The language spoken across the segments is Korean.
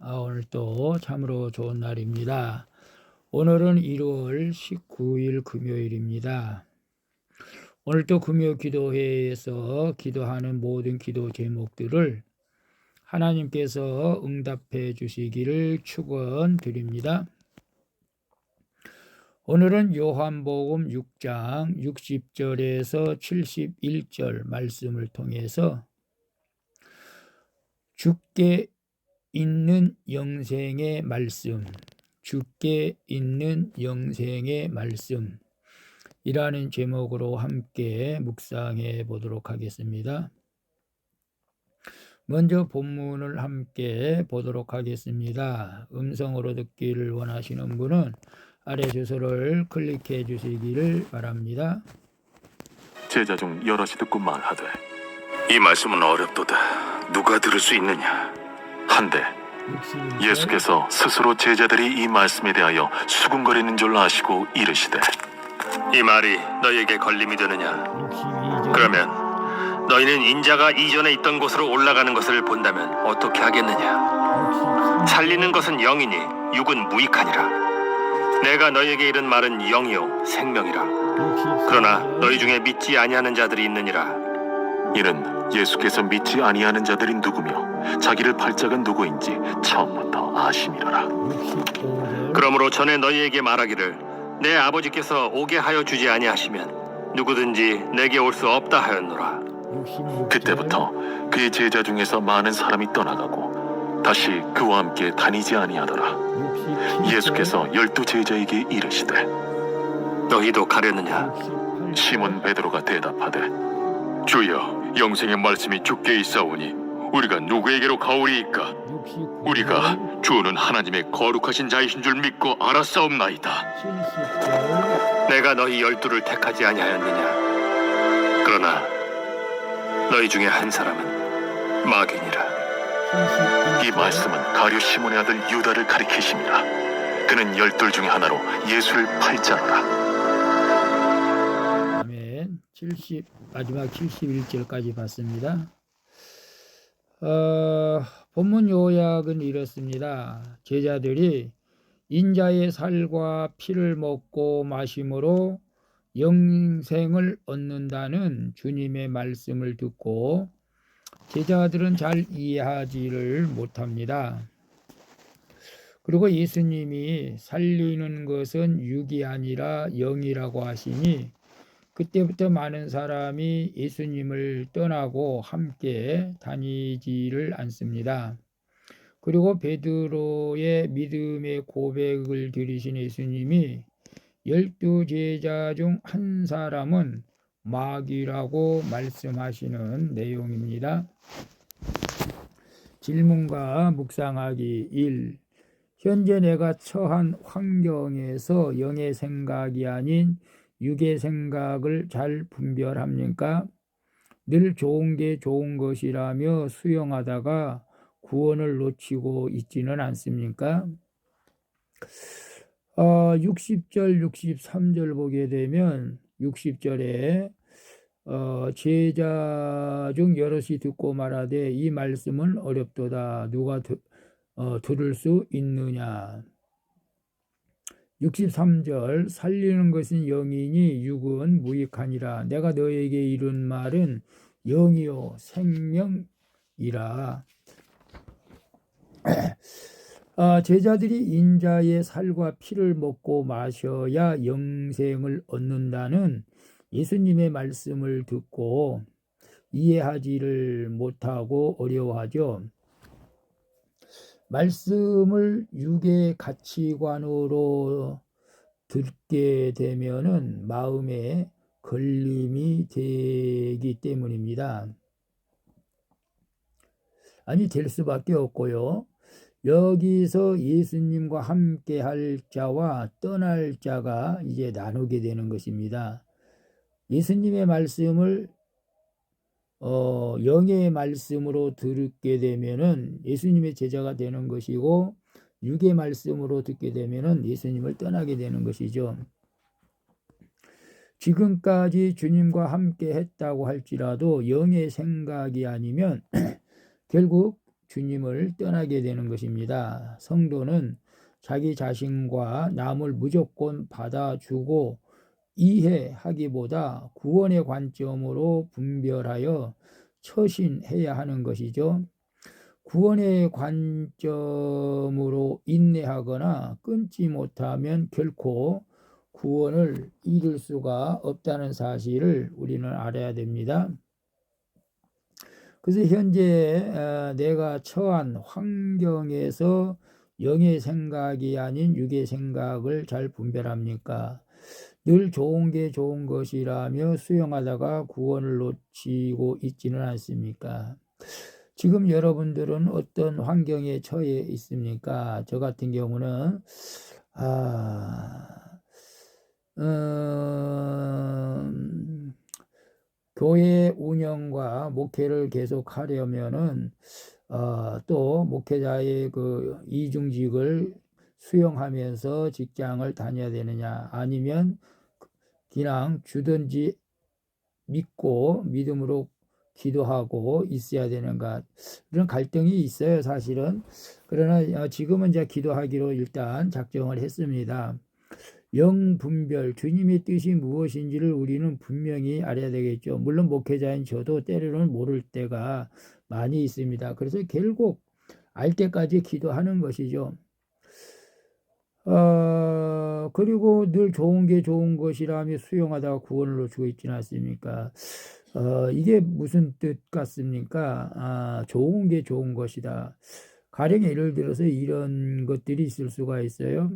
아, 오늘 또 참으로 좋은 날입니다. 오늘은 1월 19일 금요일입니다. 오늘 또 금요 기도회에서 기도하는 모든 기도 제목들을 하나님께서 응답해 주시기를 축원드립니다. 오늘은 요한복음 6장 60절에서 71절 말씀을 통해서 죽게 있는 영생의 말씀, 죽게 있는 영생의 말씀 이라는 제목으로 함께 묵상해 보도록 하겠습니다. 먼저 본문을 함께 보도록 하겠습니다. 음성으로 듣기를 원하시는 분은 아래 주소를 클릭해 주시기를 바랍니다. 제자 중 여럿이 듣고 말하되 이 말씀은 어렵도다. 누가 들을 수 있느냐? 한데 61절, 예수께서 스스로 제자들이 이 말씀에 대하여 수군거리는 줄 아시고 이르시되 이 말이 너희에게 걸림이 되느냐? 62절, 그러면 너희는 인자가 이전에 있던 곳으로 올라가는 것을 본다면 어떻게 하겠느냐? 63, 살리는 것은 영이니 육은 무익하니라. 내가 너희에게 이른 말은 영이요 생명이라. 64절, 그러나 너희 중에 믿지 아니하는 자들이 있느니라. 이는 예수께서 믿지 아니하는 자들이 누구며 자기를 팔자가 누구인지 처음부터 아심이로라 65절, 그러므로 전에 너희에게 말하기를 내 아버지께서 오게 하여 주지 아니하시면 누구든지 내게 올 수 없다 하였노라. 66절, 그때부터 그의 제자 중에서 많은 사람이 떠나가고 다시 그와 함께 다니지 아니하더라 67절, 예수께서 열두 제자에게 이르시되 너희도 가려느냐? 68절, 시몬 베드로가 대답하되 주여 영생의 말씀이 주께 있사오니 우리가 누구에게로 가오리이까 69절, 우리가 주는 하나님의 거룩하신 자이신 줄 믿고 알았사옵나이다 70절, 내가 너희 열두를 택하지 아니하였느냐? 그러나 너희 중에 한 사람은 마귀니라. 71절, 이 말씀은 가룟 시몬의 아들 유다를 가리키심이라 그는 열둘 중에 하나로 예수를 팔자노라 아멘. 70 마지막 71절까지 봤습니다. 어, 본문 요약은 이렇습니다. 제자들이 인자의 살과 피를 먹고 마심으로 영생을 얻는다는 주님의 말씀을 듣고 제자들은 잘 이해하지를 못합니다. 그리고 예수님이 살리는 것은 육이 아니라 영이라고 하시니 그때부터 많은 사람이 예수님을 떠나고 함께 다니지를 않습니다. 그리고 베드로의 믿음의 고백을 들으신 예수님이 열두 제자 중 한 사람은 마귀라고 말씀하시는 내용입니다. 질문과 묵상하기 1. 현재 내가 처한 환경에서 영의 생각이 아닌 육의 생각을 잘 분별합니까? 늘 좋은 게 좋은 것이라며 수용하다가 구원을 놓치고 있지는 않습니까? 어, 60절, 63절 보게 되면 60절에 어, 제자 중 여럿이 듣고 말하되 이 말씀은 어렵도다. 누가 드, 어, 들을 수 있느냐? 63절 살리는 것은 영이니 육은 무익하니라. 내가 너에게 이른 말은 영이요 생명이라. 아, 제자들이 인자의 살과 피를 먹고 마셔야 영생을 얻는다는 예수님의 말씀을 듣고 이해하지를 못하고 어려워하죠. 말씀을 육의 가치관으로 듣게 되면은 마음에 걸림이 되기 때문입니다. 아니 될 수밖에 없고요. 여기서 예수님과 함께 할 자와 떠날 자가 이제 나누게 되는 것입니다. 예수님의 말씀을 어, 영의 말씀으로 듣게 되면은 예수님의 제자가 되는 것이고 육의 말씀으로 듣게 되면은 예수님을 떠나게 되는 것이죠. 지금까지 주님과 함께 했다고 할지라도 영의 생각이 아니면 결국 주님을 떠나게 되는 것입니다. 성도는 자기 자신과 남을 무조건 받아주고 이해하기보다 구원의 관점으로 분별하여 처신해야 하는 것이죠. 구원의 관점으로 인내하거나 끊지 못하면 결코 구원을 이룰 수가 없다는 사실을 우리는 알아야 됩니다. 그래서 현재 어, 내가 처한 환경에서 영의 생각이 아닌 육의 생각을 잘 분별합니까? 늘 좋은 게 좋은 것이라며 수용하다가 구원을 놓치고 있지는 않습니까? 지금 여러분들은 어떤 환경에 처해 있습니까? 저 같은 경우는 아, 음, 교회 운영과 목회를 계속 하려면은 어, 또 목회자의 그 이중직을 수용하면서 직장을 다녀야 되느냐 아니면 그냥 주든지 믿고 믿음으로 기도하고 있어야 되는가 그런 갈등이 있어요 사실은. 그러나 어, 지금은 이제 기도하기로 일단 작정을 했습니다. 영 분별 주님의 뜻이 무엇인지를 우리는 분명히 알아야 되겠죠. 물론 목회자인 저도 때로는 모를 때가 많이 있습니다. 그래서 결국 알 때까지 기도하는 것이죠 어, 그리고 늘 좋은 게 좋은 것이라며 수용하다가 구원을 놓치고 있지는 않습니까? 어, 이게 무슨 뜻 같습니까? 아, 좋은 게 좋은 것이다. 가령 예를 들어서 이런 것들이 있을 수가 있어요.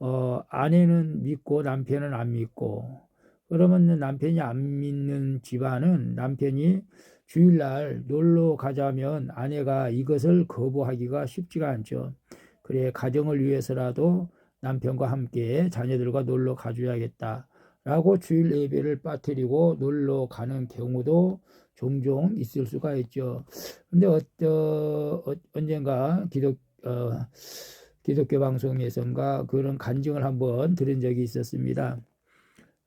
어, 아내는 믿고 남편은 안 믿고, 그러면 남편이 안 믿는 집안은 남편이 주일날 놀러 가자면 아내가 이것을 거부하기가 쉽지가 않죠. 그래 가정을 위해서라도 남편과 함께 자녀들과 놀러 가줘야겠다. 라고 주일 예배를 빠뜨리고 놀러 가는 경우도 종종 있을 수가 있죠. 근데 어떠, 어, 언젠가 기독, 어, 기독교 방송에선가 그런 간증을 한번 들은 적이 있었습니다.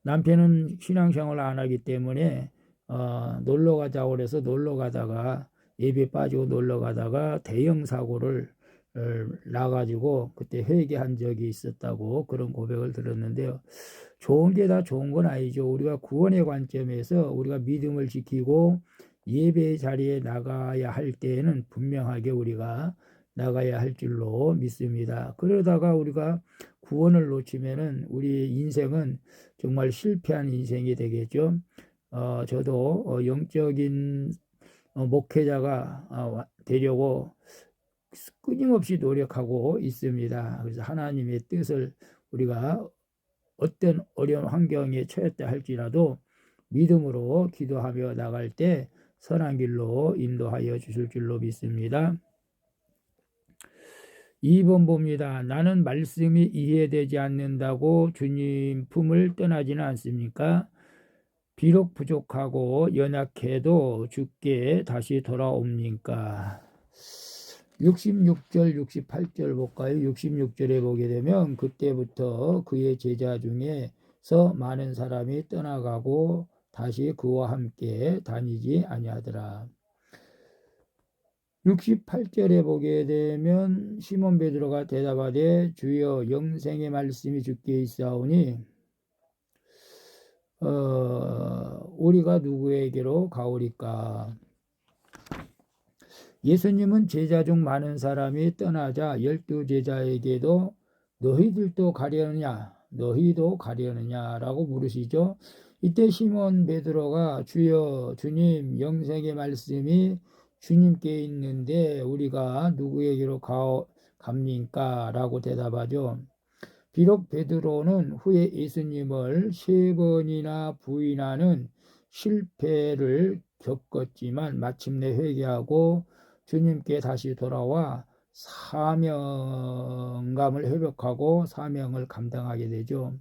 남편은 신앙생활을 안 하기 때문에 어, 놀러 가자고 그래서 놀러 가다가 예배 빠지고 놀러 가다가 대형 사고를 나가지고 그때 회개한 적이 있었다고 그런 고백을 들었는데요. 좋은 게 다 좋은 건 아니죠. 우리가 구원의 관점에서 우리가 믿음을 지키고 예배 자리에 나가야 할 때에는 분명하게 우리가 나가야 할 줄로 믿습니다. 그러다가 우리가 구원을 놓치면은 우리 인생은 정말 실패한 인생이 되겠죠. 어, 저도 어, 영적인 어, 목회자가 어, 되려고 끊임없이 노력하고 있습니다. 그래서 하나님의 뜻을 우리가 어떤 어려운 환경에 처했다 할지라도 믿음으로 기도하며 나갈 때 선한 길로 인도하여 주실 줄로 믿습니다. 2번 봅니다. 나는 말씀이 이해되지 않는다고 주님 품을 떠나지는 않습니까? 비록 부족하고 연약해도 주께 다시 돌아옵니까? 66절, 68절 볼까요? 66절에 보게 되면 그때부터 그의 제자 중에서 많은 사람이 떠나가고 다시 그와 함께 다니지 아니하더라. 68절에 보게 되면 시몬 베드로가 대답하되 주여 영생의 말씀이 주께 있사오니 어, 우리가 누구에게로 가오리까? 예수님은 제자 중 많은 사람이 떠나자 열두 제자에게도 너희들도 가려느냐 너희도 가려느냐라고 물으시죠. 이때 시몬 베드로가 주여 주님 영생의 말씀이 주님께 있는데 우리가 누구에게로 가, 갑니까? 라고 대답하죠. 비록 베드로는 후에 예수님을 세 번이나 부인하는 실패를 겪었지만 마침내 회개하고 주님께 다시 돌아와 사명감을 회복하고 사명을 감당하게 되죠.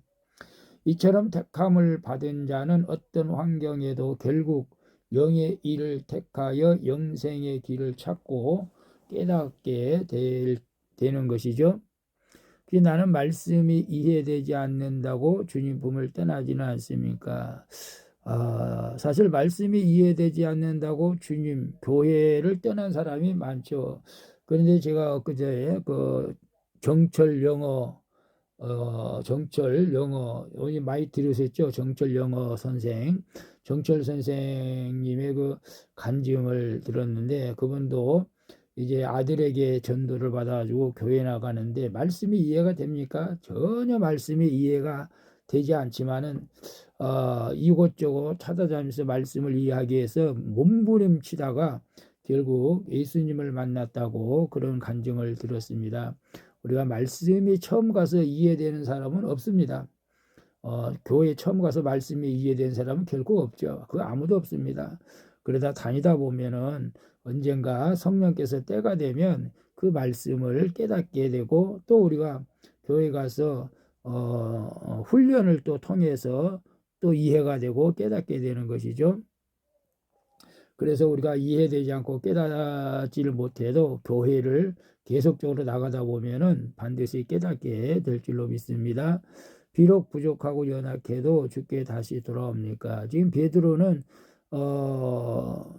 이처럼 택함을 받은 자는 어떤 환경에도 결국 영의 일을 택하여 영생의 길을 찾고 깨닫게 될, 되는 것이죠. 나는 말씀이 이해되지 않는다고 주님 품을 떠나지는 않습니까? 아, 사실 말씀이 이해되지 않는다고 주님 교회를 떠난 사람이 많죠. 그런데 제가 엊그제 그 정철 영어 어, 정철 영어 오늘 많이 들으셨죠? 정철 영어 선생 정철 선생님의 그 간증을 들었는데 그분도 이제 아들에게 전도를 받아가지고 교회 나가는데 말씀이 이해가 됩니까? 전혀 말씀이 이해가 되지 않지만은 어, 이곳저곳 찾아다니면서 말씀을 이해하기 위해서 몸부림치다가 결국 예수님을 만났다고 그런 간증을 들었습니다. 우리가 말씀이 처음 가서 이해되는 사람은 없습니다. 어, 교회 처음 가서 말씀이 이해되는 사람은 결코 없죠. 그 아무도 없습니다. 그러다 다니다 보면은 언젠가 성령께서 때가 되면 그 말씀을 깨닫게 되고 또 우리가 교회 가서 어, 어, 훈련을 또 통해서 또 이해가 되고 깨닫게 되는 것이죠. 그래서 우리가 이해되지 않고 깨닫지를 못해도 교회를 계속적으로 나가다 보면은 반드시 깨닫게 될 줄로 믿습니다. 비록 부족하고 연약해도 주께 다시 돌아옵니까? 지금 베드로는 어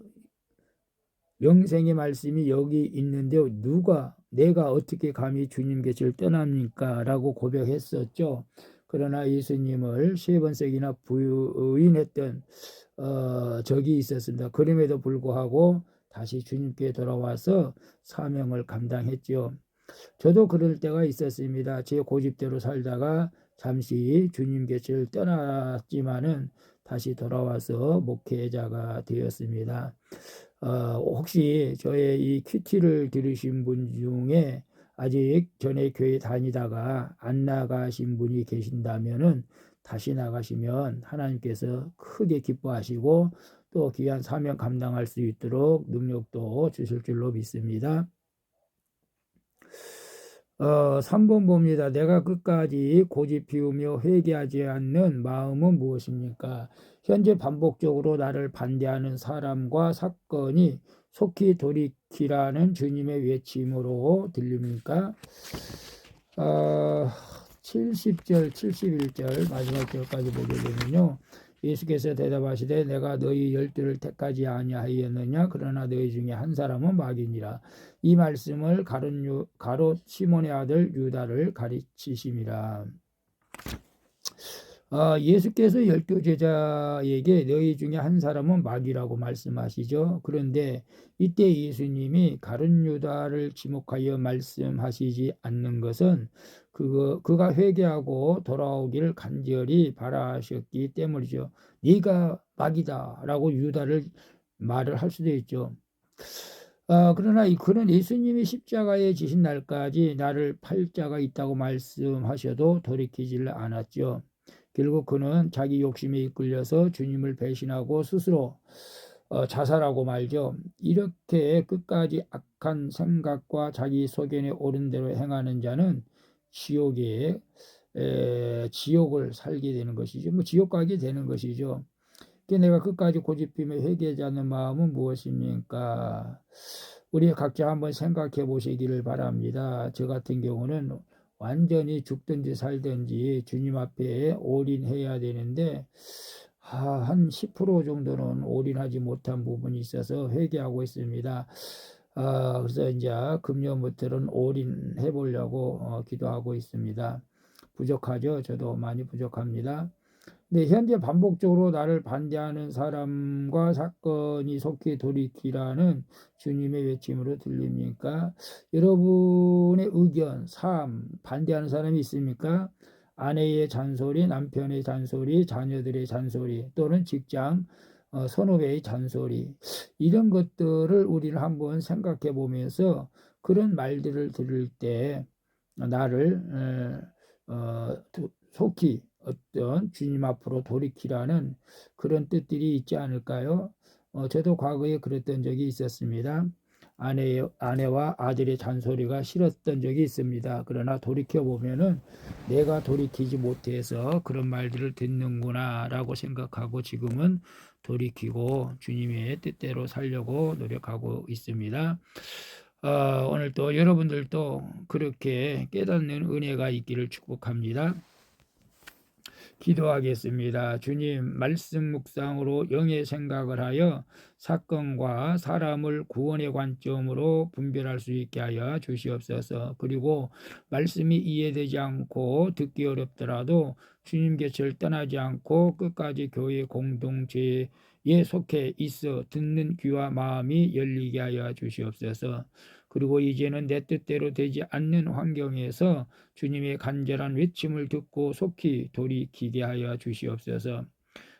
영생의 말씀이 여기 있는데 누가 내가 어떻게 감히 주님 곁을 떠납니까? 라고 고백했었죠. 그러나 예수님을 세 번씩이나 부인했던 어, 적이 있었습니다. 그럼에도 불구하고 다시 주님께 돌아와서 사명을 감당했죠. 저도 그럴 때가 있었습니다. 제 고집대로 살다가 잠시 주님 곁을 떠났지만은 다시 돌아와서 목회자가 되었습니다. 어, 혹시 저의 이 큐티를 들으신 분 중에 아직 전에 교회 다니다가 안 나가신 분이 계신다면은 다시 나가시면 하나님께서 크게 기뻐하시고 또 귀한 사명 감당할 수 있도록 능력도 주실 줄로 믿습니다. 어, 3번 봅니다. 내가 끝까지 고집 피우며 회개하지 않는 마음은 무엇입니까? 현재 반복적으로 나를 반대하는 사람과 사건이 속히 돌이 키라는 주님의 외침으로 들립니까? 어, 70절, 71절 마지막 절까지 보게 되면요. 예수께서 대답하시되 내가 너희 열두를 택하지 아니하였느냐 그러나 너희 중에 한 사람은 마귀니라 이 말씀을 가롯 시몬의 아들 유다를 가르치심이라 아, 예수께서 열두 제자에게 너희 중에 한 사람은 마귀라고 말씀하시죠. 그런데 이때 예수님이 가룟 유다를 지목하여 말씀하시지 않는 것은 그거 그가 회개하고 돌아오기를 간절히 바라셨기 때문이죠. 네가 마귀다라고 유다를 말을 할 수도 있죠. 아, 그러나 이 그는 예수님이 십자가에 지신 날까지 나를 팔 자가 있다고 말씀하셔도 돌이키지를 않았죠. 결국 그는 자기 욕심에 이끌려서 주님을 배신하고 스스로 어, 자살하고 말죠. 이렇게 끝까지 악한 생각과 자기 소견에 옳은 대로 행하는 자는 지옥에 에, 지옥을 살게 되는 것이죠. 뭐 지옥 가게 되는 것이죠. 그 내가 끝까지 고집히며 회개하지 않는 마음은 무엇입니까? 우리 각자 한번 생각해 보시기를 바랍니다. 저 같은 경우는 완전히 죽든지 살든지 주님 앞에 올인해야 되는데 아, 한10% 정도는 올인하지 못한 부분이 있어서 회개하고 있습니다. 아, 그래서 이제 금년부터는 올인해 보려고 어, 기도하고 있습니다. 부족하죠? 저도 많이 부족합니다. 근데 현재 반복적으로 나를 반대하는 사람과 사건이 속히 돌이키라는 주님의 외침으로 들립니까? 여러분의 의견, 삶, 반대하는 사람이 있습니까? 아내의 잔소리, 남편의 잔소리, 자녀들의 잔소리, 또는 직장, 어, 선후배의 잔소리 이런 것들을 우리를 한번 생각해 보면서 그런 말들을 들을 때 나를 어, 어, 속히 어떤 주님 앞으로 돌이키라는 그런 뜻들이 있지 않을까요? 어, 저도 과거에 그랬던 적이 있었습니다. 아내, 아내와 아들의 잔소리가 싫었던 적이 있습니다. 그러나 돌이켜보면은 내가 돌이키지 못해서 그런 말들을 듣는구나 라고 생각하고 지금은 돌이키고 주님의 뜻대로 살려고 노력하고 있습니다. 어, 오늘 또 여러분들도 그렇게 깨닫는 은혜가 있기를 축복합니다. 기도하겠습니다. 주님, 말씀 묵상으로 영의 생각을 하여 사건과 사람을 구원의 관점으로 분별할 수 있게 하여 주시옵소서. 그리고 말씀이 이해되지 않고 듣기 어렵더라도 주님 곁을 떠나지 않고 끝까지 교회 공동체에 속해 있어 듣는 귀와 마음이 열리게 하여 주시옵소서. 그리고 이제는 내 뜻대로 되지 않는 환경에서 주님의 간절한 외침을 듣고 속히 돌이키게 하여 주시옵소서.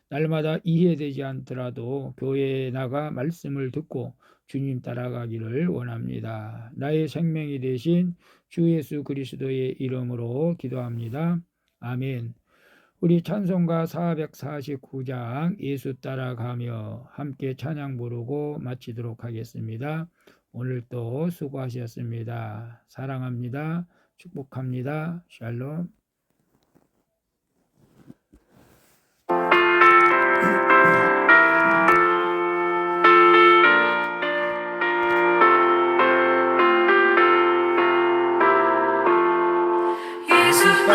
날마다 이해되지 않더라도 교회에 나가 말씀을 듣고 주님 따라가기를 원합니다. 나의 생명이 되신 주 예수 그리스도의 이름으로 기도합니다. 아멘. 우리 찬송가 449장 예수 따라가며 함께 찬양 부르고 마치도록 하겠습니다. 오늘도 수고하셨습니다. 사랑합니다. 축복합니다. 샬롬. 예수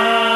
예